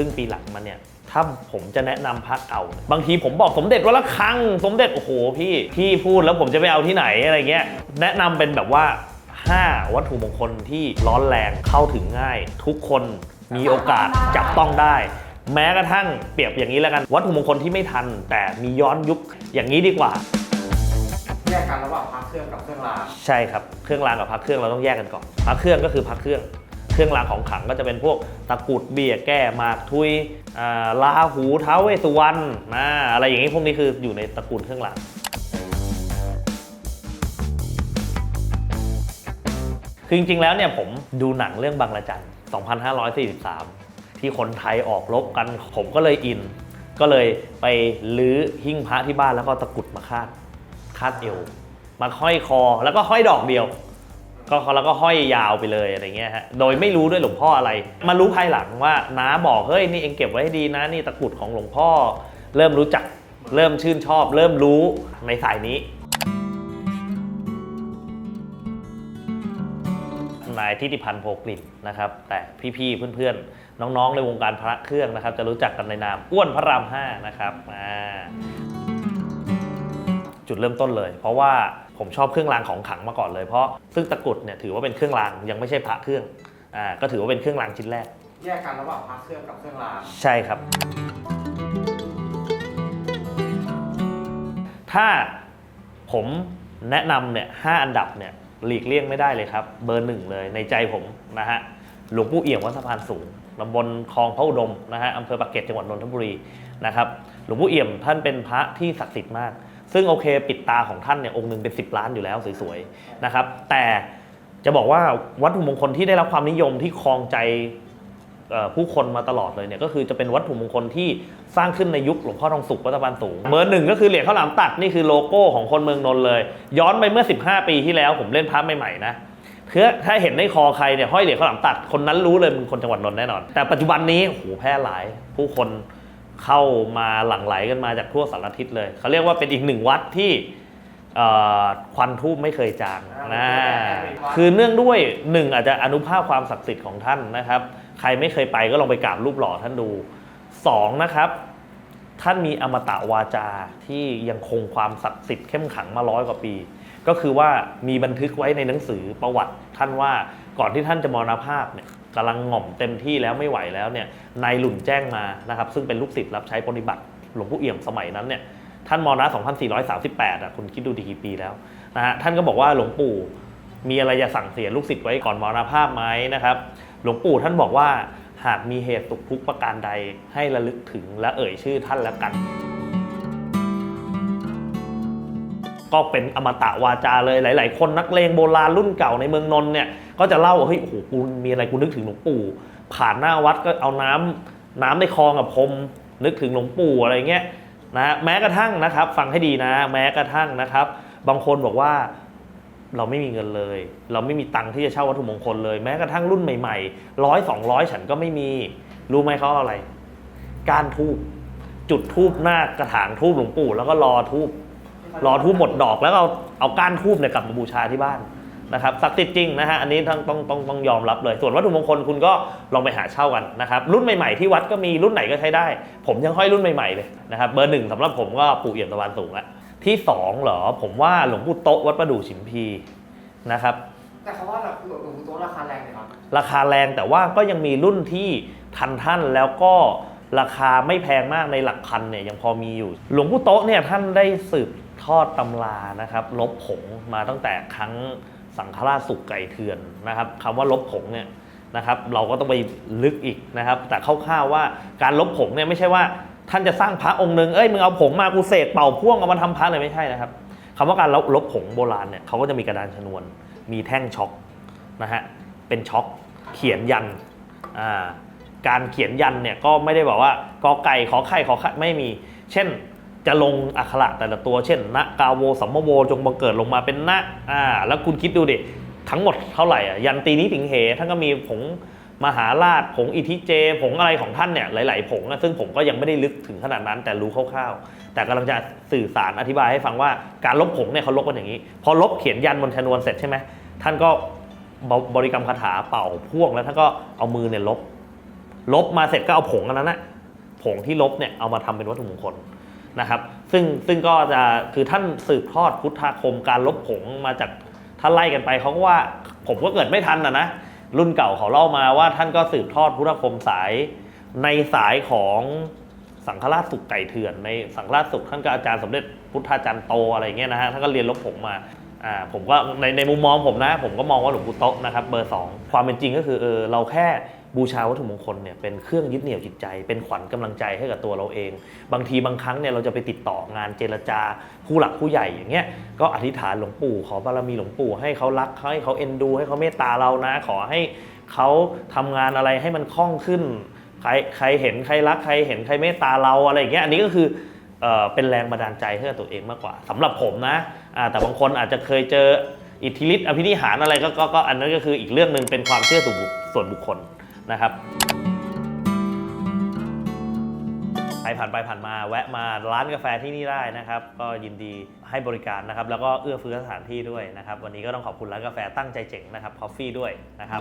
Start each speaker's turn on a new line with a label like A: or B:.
A: รึ่งปีหลังมาเนี่ยถ้าผมจะแนะนำพระเก่าเนี่ยบางทีผมบอกสมเด็จวัดละคัง สมเด็จโอ้โหพี่พี่พูดแล้วผมจะไปเอาที่ไหนอะไรเงี้ยแนะนำเป็นแบบว่า 5 วัตถุมงคลที่ร้อนแรงเข้าถึงง่าย ทุกคนมีโอกาสจับต้องได้ แม้กระทั่งเปรียบอย่างนี้แล้วกัน วัตถุมงคลที่ไม่ทัน แต่มีย้อนยุคอย่างนี้ดีกว่า
B: แยกกันระหว่างพระเครื่องกับเครื่องราง
A: ใช่ครับเครื่องรางกับพักเครื่องเราต้องแยกกันก่อนพักเครื่องก็คือพักเครื่อง เครื่องรางของขลังก็จะเป็นพวกตะกุดเบี้ยแก้หมากทุยลาหูเท้าเวสุวรรณนะอะไรอย่างนี้พวกนี้คืออยู่ในตระกูลเครื่องรางคือจริงๆแล้วเนี่ยผมดูหนังเรื่องบางระจัน 2543 ที่คนไทยออกรบกันผมก็เลยอิน ก็เลยไปลื้อหิ้งพระที่บ้านแล้วก็ตะกุดมาคาดคาดเอวมาห้อยคอแล้วก็ห้อยดอกเดียว ก็แล้วก็ห้อยยาวไปเลยอะไรเงี้ยฮะ โดยไม่รู้ด้วยหลวงพ่ออะไร มารู้ภายหลังว่าน้าบอกเฮ้ยนี่เองเก็บไว้ให้ดีนะนี่ตะกรุดของหลวงพ่อ เริ่มรู้จัก เริ่มชื่นชอบ เริ่มรู้ในสายนี้นายทิติพันธ์โพกลิ่นนะครับ แต่พี่ๆเพื่อนๆ น้องๆ ในวงการพระเครื่องนะครับ จะรู้จักกันในนามอ้วนพระรามห้านะครับอ่า จุดเริ่มต้นเลย เพราะว่าผมชอบเครื่องรางของขลังมาก่อนเลยเพราะซึ่งตะกรุดเนี่ยถือว่าเป็นเครื่องรางยังไม่ใช่พระเครื่องอ่าก็ถือว่าเป็นเครื่องรางชิ้นแรก
B: แยกกันระหว่างพระเครื่องกับเครื่องราง
A: ใช่ครับ ถ้าผมแนะนำเนี่ยห้าอันดับเนี่ยหลีกเลี่ยงไม่ได้เลยครับ เบอร์หนึ่งเลยในใจผมนะฮะหลวงปู่เอี่ยมวัดสะพานสูงตำบลคลองพระอุดมนะฮะอำเภอปากเกร็ดจังหวัดนนทบุรีนะครับหลวงปู่เอี่ยมท่านเป็นพระที่ศักดิ์สิทธิ์มาก ซึ่งโอเคปิดตาของท่านเนี่ยองค์หนึ่งเป็น 10 ล้านอยู่แล้วสวยๆนะครับ แต่จะบอกว่าวัตถุมงคลที่ได้รับความนิยมที่ครองใจผู้คนมาตลอดเลยเนี่ยก็คือจะเป็นวัตถุมงคลที่สร้างขึ้นในยุคหลวงพ่อทองสุขวัดตะวันสูงเบอร์หนึ่งก็คือเหรียญข้าวหลามตัดนี่คือโลโก้ของคนเมืองนนท์เลย ย้อนไปเมื่อ 15 ปีที่แล้วผมเล่นพระใหม่ๆนะเพื่อถ้าเห็นในคอใครเนี่ยห้อยเหรียญข้าวหลามตัดคนนั้นรู้เลยมึงคนจังหวัดนนท์แน่นอน แต่ปัจจุบันนี้โอ้โหแพร่หลายผู้คน เข้ามาหลั่งไหลกันมาจากทั่วสารทิศเลย เขาเรียกว่าเป็นอีกหนึ่งวัดที่เอ่อควันทูบไม่เคยจางนะคือเนื่องด้วยหนึ่งอาจจะอนุภาพความศักดิ์สิทธิ์ของท่านนะครับ ใครไม่เคยไปก็ลองไปกราบรูปหล่อท่านดูสองนะครับ ท่านมีอมตะวาจาที่ยังคงความศักดิ์สิทธิ์เข้มขังมาร้อยกว่าปี ก็คือว่ามีบันทึกไว้ในหนังสือประวัติท่านว่าก่อนที่ท่านจะมรณภาพเนี่ย กำลังหง่อมเต็มที่แล้วไม่ไหวแล้วเนี่ยนายหลุนแจ้งมานะครับซึ่งเป็นลูกศิษย์รับใช้ปฏิบัติหลวงปู่เอี่ยมสมัยนั้นเนี่ยท่านมรณะ2438อะคุณคิดดูดีกี่ปีแล้วนะฮะท่านก็บอกว่าหลวงปู่มีอะไรจะสั่งเสียลูกศิษย์ไว้ก่อนมรณภาพไหมนะครับ หลวงปู่ท่านบอกว่าหากมีเหตุตกทุกข์ประการใดให้ระลึกถึงและเอ่ยชื่อท่านแล้วกัน ก็เป็นอมตะวาจาเลยหลาย ๆ คนนักเลงโบราณรุ่นเก่าในเมืองนนท์เนี่ยก็จะเล่าว่าเฮ้ยโอ้โหกูมีอะไรกูนึกถึงหลวงปู่ ผ่านหน้าวัดก็เอาน้ำน้ำในคลองกับพรมนึกถึงหลวงปู่อะไรเงี้ยนะแม้กระทั่งนะครับ ฟังให้ดีนะ แม้กระทั่งนะครับ บางคนบอกว่าเราไม่มีเงินเลย เราไม่มีตังค์ที่จะเช่าวัตถุมงคลเลย แม้กระทั่งรุ่นใหม่ๆร้อยสองร้อยฉันก็ไม่มี รู้ไหมเขาเอาอะไร กานทูบจุดทูบหน้ากระถางทูบหลวงปู่ แล้วก็รอทูบ รอทูบหมดดอกแล้วก็เอาเอาก้านทูบเนี่ยกลับมาบูชาที่บ้านนะครับศักดิ์สิทธิ์จริงนะฮะอันนี้ต้องต้องต้องต้องยอมรับเลย ส่วนวัตถุมงคลคุณก็ลองไปหาเช่ากันนะครับรุ่นใหม่ๆที่วัดก็มีรุ่นไหนก็ใช้ได้ ผมยังห้อยรุ่นใหม่ๆเลยนะครับเบอร์หนึ่งสำหรับผมก็ปู่เอี่ยมตะวันสูงละที่สองเหรอผมว่าหลวงปู่โต๊ะวัดประดู่ฉิมพีนะครับ
B: แต่เขาว่าหลวงปู่โต๊ะราคาแรงเลยครับ
A: ราคาแรงแต่ว่าก็ยังมีรุ่นที่ทันท่านแล้วก็ราคาไม่แพงมากในหลักพันเนี่ยยังพอมีอยู่ หลวงปู่โต๊ะเนี่ยท่านได้สืบ ทอดตำรานะครับลบผงมาตั้งแต่ครั้งสังฆราชสุกไก่เถื่อนนะครับคำว่าลบผงเนี่ยนะครับ เราก็ต้องไปลึกอีกนะครับ แต่คร่าวๆว่าการลบผงเนี่ยไม่ใช่ว่าท่านจะสร้างพระองค์หนึ่งเอ้ยมึงเอาผงมากูเสกเป่าพ่วงเอามาทำพระเลยไม่ใช่นะครับคำว่าการลบลบผงโบราณเนี่ยเขาก็จะมีกระดานชนวน มีแท่งช็อกนะฮะเป็นช็อกเขียนยันอ่าการเขียนยันเนี่ยก็ไม่ได้บอกว่ากอไก่ขอไข่ขอไข่ไม่มี เช่น จะลงอักขระแต่ละตัว เช่นนะกาโวสัมมโวจงบังเกิดลงมาเป็นนะอ่าแล้วคุณคิดดูดิ ทั้งหมดเท่าไหร่อะยันตีนี้ถึงเหท่านก็มีผงมหาราชผงอิทิเจ ผงอะไรของท่านเนี่ยหลาย ๆ ผงนะซึ่งผมก็ยังไม่ได้ลึกถึงขนาดนั้น แต่รู้คร่าวๆ แต่กำลังจะสื่อสารอธิบายให้ฟังว่าการลบผงเนี่ยเขาลบกันอย่างนี้ พอลบเขียนยันบนชนวนเสร็จใช่ไหมท่านก็บริกรรมคาถาเป่าพ่วงแล้วท่านก็เอามือเนี่ยลบ ลบมาเสร็จก็เอาผงอันนั้นนะผงที่ลบเนี่ยเอามาทำเป็นวัตถุมงคล นะครับซึ่งซึ่งก็จะคือท่านสืบทอดพุทธาคมการลบผงมาจากถ้าไล่กันไปเขาก็ว่าผมก็เกิดไม่ทันนะนะรุ่นเก่าเขาเล่ามาว่าท่านก็สืบทอดพุทธาคมสายในสายของสังฆราชสุขไก่เถื่อน ในสังฆราชสุขท่านก็อาจารย์สมเด็จพุทธาจารย์โตอะไรอย่างเงี้ยนะฮะท่านก็เรียนลบผงมาอ่าผมก็ในในมุมมองผมนะ ผมก็มองว่าหลวงปู่โต๊ะนะครับเบอร์สองความเป็นจริงก็คือเออเราแค่ บูชาวัตถุมงคลเนี่ยเป็นเครื่องยึดเหนี่ยวจิตใจ เป็นขวัญกำลังใจให้กับตัวเราเอง บางทีบางครั้งเนี่ยเราจะไปติดต่องานเจรจาผู้หลักผู้ใหญ่อย่างเงี้ยก็อธิษฐานหลวงปู่ ขอบารมีหลวงปู่ให้เขารักให้เขาเอ็นดู ให้เขาเมตตาเรานะ ขอให้เขาทำงานอะไรให้มันคล่องขึ้น ใครใครเห็นใครรักใครเห็นใครเมตตาเราอะไรอย่างเงี้ยอันนี้ก็คือเอเป็นแรงบันดาลใจให้กับตัวเองมากกว่าสำหรับผมนะแต่บางคนอาจจะเคยเจออิทธิฤทธิ์อภินิหารอะไรก็ก็ก็อันนั้นก็คืออีกเรื่องหนึ่งเป็นความเชื่อส่วนบุคคล นะครับใครผ่านไปผ่านมาแวะมาร้านกาแฟที่นี่ได้นะครับ ก็ยินดีให้บริการนะครับ แล้วก็เอื้อเฟื้อสถานที่ด้วยนะครับ วันนี้ก็ต้องขอบคุณร้านกาแฟตั้งใจเจ๋งนะครับคอฟฟี่ด้วยนะครับ